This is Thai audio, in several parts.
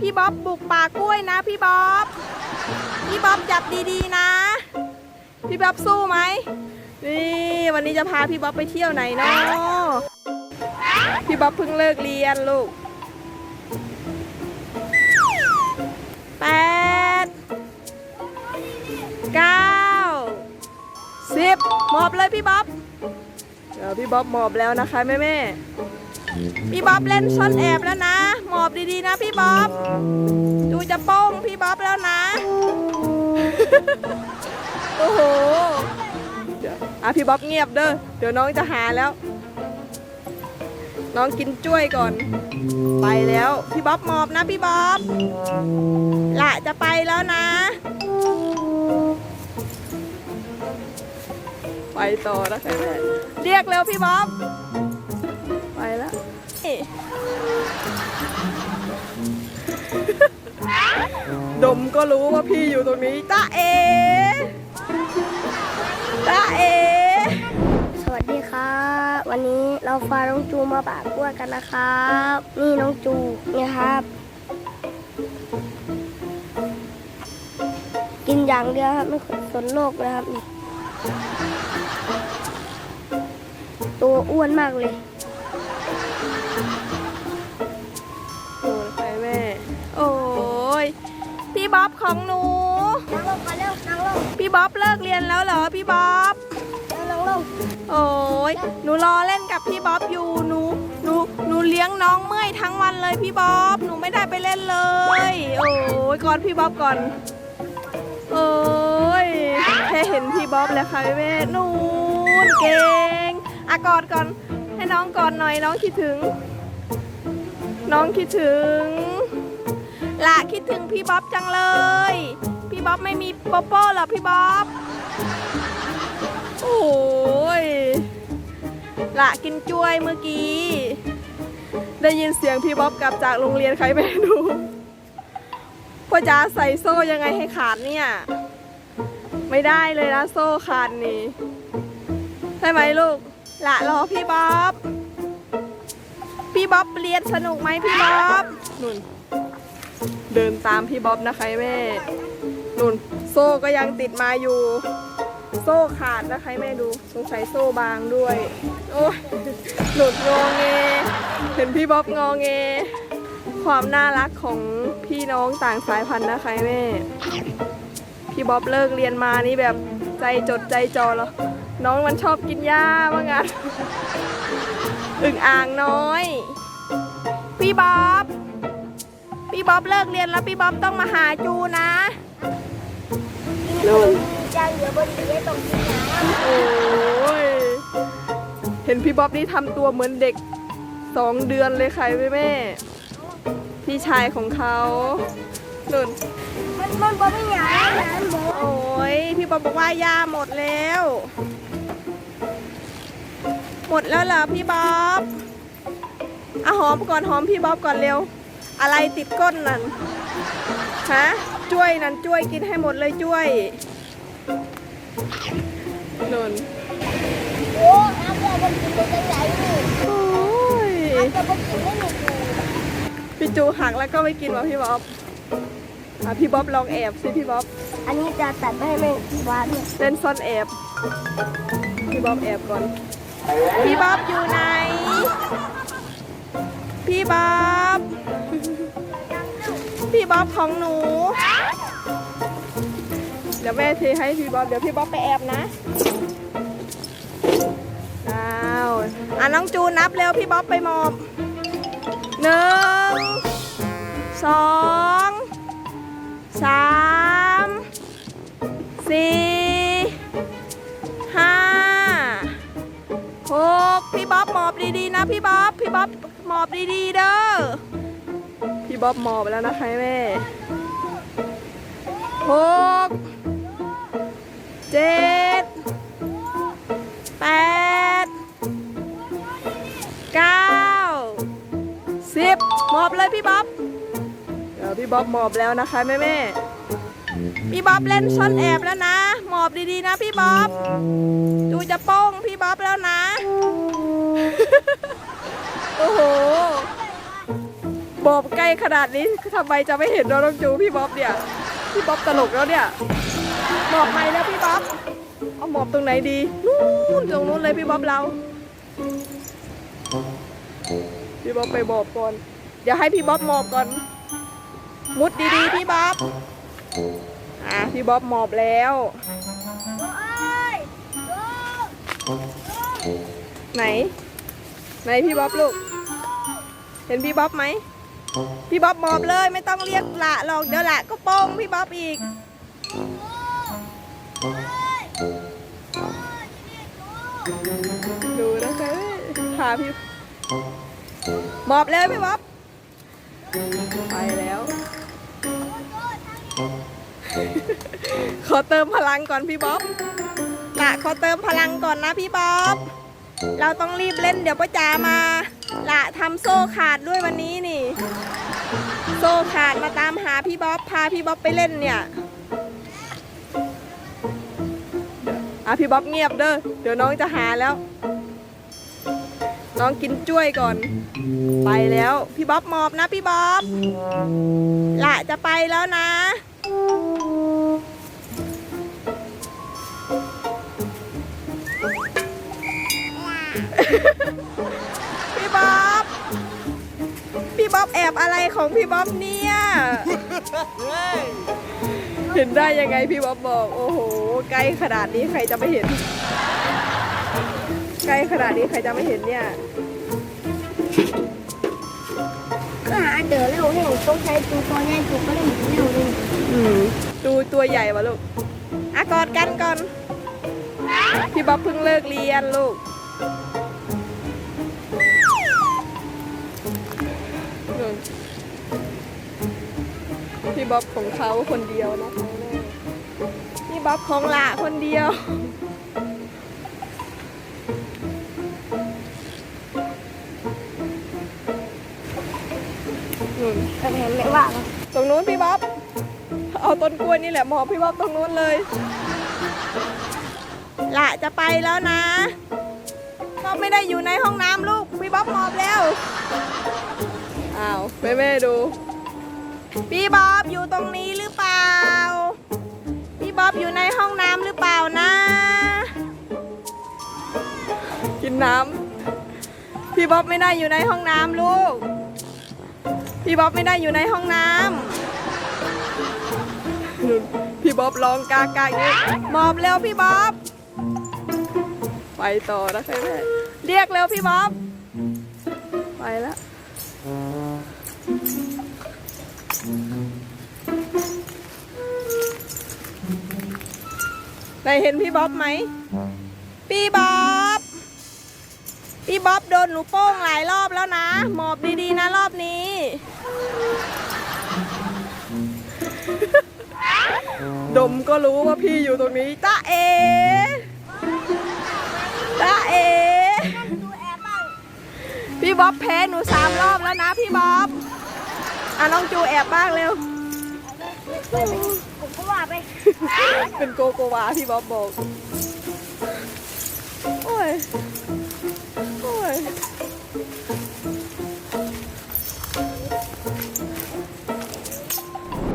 พี่บ๊อบบุกป่ากล้วยนะพี่บ๊อบ พี่บ๊อบจับดีๆนะ พี่บ๊อบสู้ไหมนี่วันนี้จะพาพี่บ๊อบไปเที่ยวไหนเนาะพี่บ๊อบเพิ่งเลิกเรียนลูกแปดเก้าสิบหมอบเลยพี่บ๊อบเดี๋ยวพี่บ๊อบหมอบแล้วนะคะแม่แม่ พี่บ๊อบเล่นซ่อนแอบแล้วนะ หมอบดีๆนะพี่บ๊อบดูจะโป้งพี่บ๊อบแล้วนะ โอ้โหเดี๋ยวอะพี่บ๊อบเงียบเด้อเดี๋ยวน้องจะหาแล้ว น้องกินจ้วยก่อน ไปแล้ว พี่บ๊อบหมอบนะพี่บ๊อบละจะไปแล้วนะ ไปต่อนะคะแม่เรียกเร็วพี่บ๊อบ ไปแล้วนี่ดมก็รู้ว่าพี่อยู่ตรงนี้จ้าเอจ้าเอ สวัสดีครับ วันนี้เราพาน้องจูมาปากกล้วยกันนะครับ นี่น้องจูเนี่ยครับ กินอย่างเดียวครับไม่สนโลกนะครับนี่ตัวอ้วนมากเลย บ๊อบของหนู นั่งลงกันเร็วนั่งลงพี่บ๊อบเลิกเรียนแล้วเหรอพี่บ๊อบนั่งลงโอ้ยหนูรอเล่นกับพี่บ๊อบอยู่หนูหนูหนูเลี้ยงน้องเมื่อยทั้งวันเลยพี่บ๊อบหนูไม่ได้ไปเล่นเลย โอ้ยกอดพี่บ๊อบก่อนโอ้ยแค่เห็นพี่บ๊อบแล้วค่ะแม่นูนเก่งอะกอดก่อนให้น้องกอดหน่อยน้องคิดถึง น้องคิดถึง ละคิดถึงพี่บ๊อบจังเลย พี่บ๊อบไม่มีโปโป้เหรอพี่บ๊อบโอ้ยละกินจ้วยเมื่อกี้ ได้ยินเสียงพี่บ๊อบกลับจากโรงเรียนใครไม่รู้พ่อจ๋าใส่โซ่ยังไงให้ขาดเนี่ย ไม่ได้เลยนะโซ่ขาดนี่ใช่ไหมลูกละรอพี่บ๊อบ พี่บ๊อบเรียนสนุกไหมพี่บ๊อบนุ่น เดินตามพี่บ๊อบนะคะแม่นุ่นโซ่ก็ยังติดมาอยู่ โซ่ขาดนะคะแม่ดูสงสัยโซ่บางด้วย โอ้ยหลุดงอเงเห็นพี่บ๊อบงอเงความน่ารักของพี่น้องต่างสายพันธุ์นะคะแม่ พี่บ๊อบเลิกเรียนมานี่แบบใจจดใจจอแล้วน้องมันชอบกินหญ้าว่างั้นอึ่งอ่างน้อย พี่บ๊อบ พี่บ๊อบเลิกเรียนแล้วพี่บ๊อบต้องมาหาจูนะนู่นจางเดี๋ยวบนนี้ตรงที่น้โอ้ยเห็นพี่บ๊อบนี่ทำตัวเหมือนเด็กสองเดือนเลยค่ะแม่แม่พี่ชายของเขานุ่นำมันมันบ่ไม่หยาบนะหมูโอ้ยพี่บ๊อบบอกว่ายาหมดแล้ว หมดแล้วเหรอพี่บ๊อบอะหอมก่อนหอมพี่บ๊อบก่อนเร็ว อะไรติดก้นนั่นฮะจ้วยนั่นจ้วยกินให้หมดเลยจ้วยนุ่นโอ้อาเดี๋ยวบนกินเป็นจังไหนนี่โอ้ยอาเดี๋ยวบนกินไม่มีกูพี่จูหักแล้วก็ไม่กินวะพี่บ๊อบอะพี่บ๊อบลองแอบสิพี่บ๊อบ อันนี้จะตัดไม่ให้ไม่หวานเนี่ยเล่นซ่อนแอบ พี่บ๊อบแอบก่อน พี่บ๊อบอยู่ไหน พี่บ๊อบ พี่บ๊อบของหนู เดี๋ยวแม่เทให้พี่บ๊อบเดี๋ยวพี่บ๊อบไปแอบนะอ้าวอะน้องจูนนับเร็วพี่บ๊อบไปมอบหนึ่งสองสามสี่ห้าหกพี่บ๊อบหมอบดีๆนะพี่บ๊อบพี่บ๊อบหมอบดีๆเด้อ พี่บ๊อบหมอบแล้วนะคะแม่หกเจ็ดแปดเก้าสิบหมอบเลยพี่บ๊อบเดี๋ยวพี่บ๊อบหมอบแล้วนะคะแม่แม่พี่บ๊อบเล่นซ่อนแอบแล้วนะหมอบดีๆนะพี่บ๊อบดูจะโป้งพี่บ๊อบแล้วนะ โอ้โห บอบใกล้ขนาดนี้ทำไมจะไม่เห็นน้องจูพี่บ๊อบเนี่ย พี่บ๊อบตลกแล้วเนี่ยหมอบไหมแล้วพี่บ๊อบเอาหมอบตรงไหนดีนู่นตรงนู้นเลยพี่บ๊อบเรา พี่บ๊อบไปหมอบก่อนเดี๋ยวให้พี่บ๊อบหมอบก่อน มุดดีๆพี่บ๊อบอะพี่บ๊อบหมอบแล้วไหนไหนพี่บ๊อบลูก เห็นพี่บ๊อบไหม พี่บ๊อบหมอบเลยไม่ต้องเรียกละหรอกเดี๋ยวละก็โป้งพี่บ๊อบอีกดูนะคะพาพี่หมอบเลยพี่บ๊อบไปแล้วขอเติมพลังก่อนพี่บ๊อบละขอเติมพลังก่อนนะพี่บ๊อบ เราต้องรีบเล่นเดี๋ยวป้าจ๋ามา ละทำโซ่ขาดด้วยวันนี้นี่ โซ่ขาดมาตามหาพี่บ๊อบพาพี่บ๊อบไปเล่นเนี่ยอะพี่บ๊อบเงียบเด้อเดี๋ยวน้องจะหาแล้ว น้องกินจ้วยก่อน ไปแล้ว พี่บ๊อบมอบนะพี่บ๊อบละจะไปแล้วนะ อบแอบอะไรของพี่บ๊อบเนี่ย เห็นได้ยังไงพี่บ๊อบบอก โอ้โหใกล้ขนาดนี้ใครจะไม่เห็นใกล้ขนาดนี้ใครจะไม่เห็นเนี่ยก็หาเจอแล้วเนี่ยต้องใช้จูตัวแน่จูก็เลยหมุนเร็วเลยอืมดูตัวใหญ่วะลูกอะกอดกันก่อน พี่บ๊อบเพิ่งเลิกเรียนลูก พี่บ๊อบของเขาคนเดียวนะคะพี่บ๊อบของหละคนเดียวนู่นแต่เห็นไหมว่าตรงนู้นพี่บ๊อบ เอาต้นกล้วยนี่แหละหมอบพี่บ๊อบตรงนู้นเลยละจะไปแล้วนะก็ไม่ได้อยู่ในห้องน้ำลูก พี่บ๊อบหมอบแล้ว อ้าวแม่แม่ดู พี่บ๊อบอยู่ตรงนี้หรือเปล่า พี่บ๊อบอยู่ในห้องน้ำหรือเปล่านะ กินน้ำพี่บ๊อบไม่ได้อยู่ในห้องน้ำลูก พี่บ๊อบไม่ได้อยู่ในห้องน้ำนนพี่บ๊อบร้องกากากนี่หมอบเร็วพี่บ๊อบ ไปต่อนะคะแม่เรียกเร็วพี่บ๊อบ ไปแล้ว ไหนเห็นพี่บ๊อบไหม พี่บ๊อบ พี่บ๊อบโดนหนูโป้งหลายรอบแล้วนะ หมอบดีๆนะรอบนี้ ดมก็รู้ว่าพี่อยู่ตรงนี้ตาเอตาเอพี่บ๊อบแพ้หนูสามรอบแล้วนะพี่บ๊อบ อะน้องจูแอบบ้างเร็ว ผมก็ว่าไปเป็นโกโกวาพี่บ๊อบบอก โอ้ย โอ้ย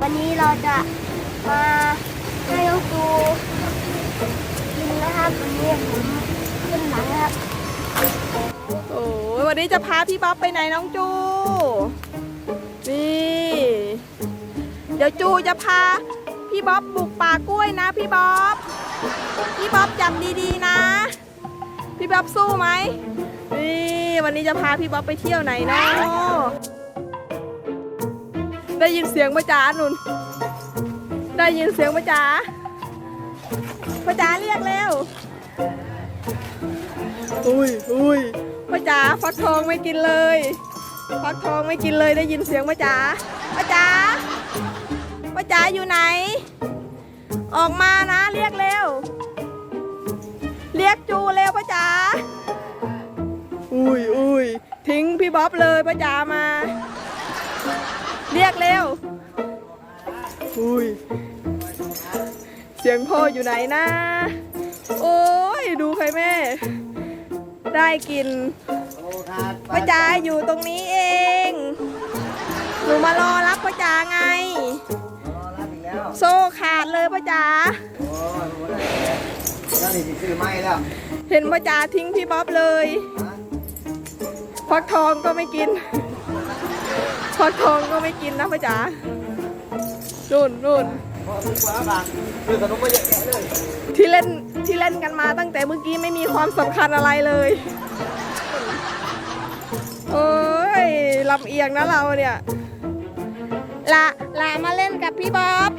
วันนี้เราจะมาให้น้องจูกินนะครับวันนี้ผมขึ้นหลังนะครับ โอ้ยวันนี้จะพาพี่บ๊อบไปไหนน้องจู เดี๋ยวจูจะพา พี่บ๊อบบุกป่ากล้วยนะ พี่บ๊อบ พี่บ๊อบจับดีๆนะ พี่บ๊อบสู้ไหมนี่วันนี้จะพาพี่บ๊อบไปเที่ยวไหนเนาะได้ยินเสียงป้าจ๋าหนุน ได้ยินเสียงป้าจ๋าป้าจ๋าเรียกเร็วอุ้ยอุ้ยป้าจ๋าฟักทองไม่กินเลย ฟักทองไม่กินเลยได้ยินเสียงป้าจ๋าป้าจ๋าป้า จ๋าอยู่ไหน ออกมานะเรียกเร็ว เรียกจูเร็วป้าจ๋าอุ้ยอุ้ยทิ้งพี่บ๊อบเลยป้าจ๋ามา เรียกเร็วอุ้ยเสียงพ่ออยู่ไหนนะ โอ้ยดูใครแม่ ได้กินป้าจ๋าอยู่ตรงนี้เองนูมารอรับพ่อจ๋าไง โซ่ขาดเลยพ่อจ๋าโอ้ยโหได้แล้วแล้วนี่สิซื้อไม้แล้วเห็นพ่อจ๋าทิ้งพี่บ๊อบเลยฟักทองก็ไม่กินฟักทองก็ไม่กินนะพ่อจ๋านู่นนู่นพอซื้อกว่าบางซื้อขนมมาเยอะแยะเลยที่เล่นที่เล่นกันมาตั้งแต่เมื่อกี้ไม่มีความสำคัญอะไรเลยโอ้ยลำเอียงนะเราเนี่ยละละมาเล่นกับพี่บ๊อบ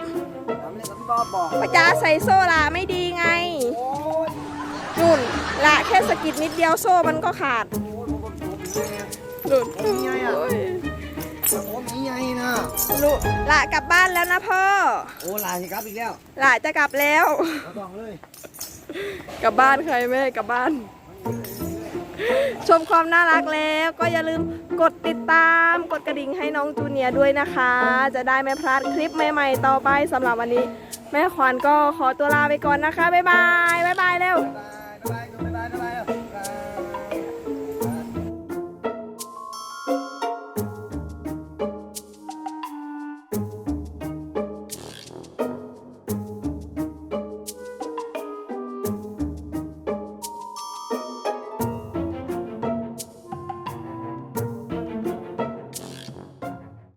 อบบอกพ่อจ๋าใส่โซ่ละไม่ดีไง โอ้ยนู่นละแค่สะกิดนิดเดียวโซ่มันก็ขาดโอ้ยผมผมผมเนี่ยนู่นผมมีไงอะ โอ้ยผมมีไงนะลูกละกลับบ้านแล้วนะพ่อโอ้ลาสิครับอีกแล้วละจะกลับแล้ว มาต้องเลยกลับบ้านใครแม่กลับบ้าน ชมความน่ารักแล้วก็อย่าลืมกดติดตาม กดกระดิ่งให้น้องจูเนียร์ด้วยนะคะ จะได้ไม่พลาดคลิปใหม่ๆ ต่อไปสำหรับวันนี้ แม่ขวัญก็ขอตัวลาไปก่อนนะคะ บ๊ายบาย บ๊ายบายเร็ว บายบาย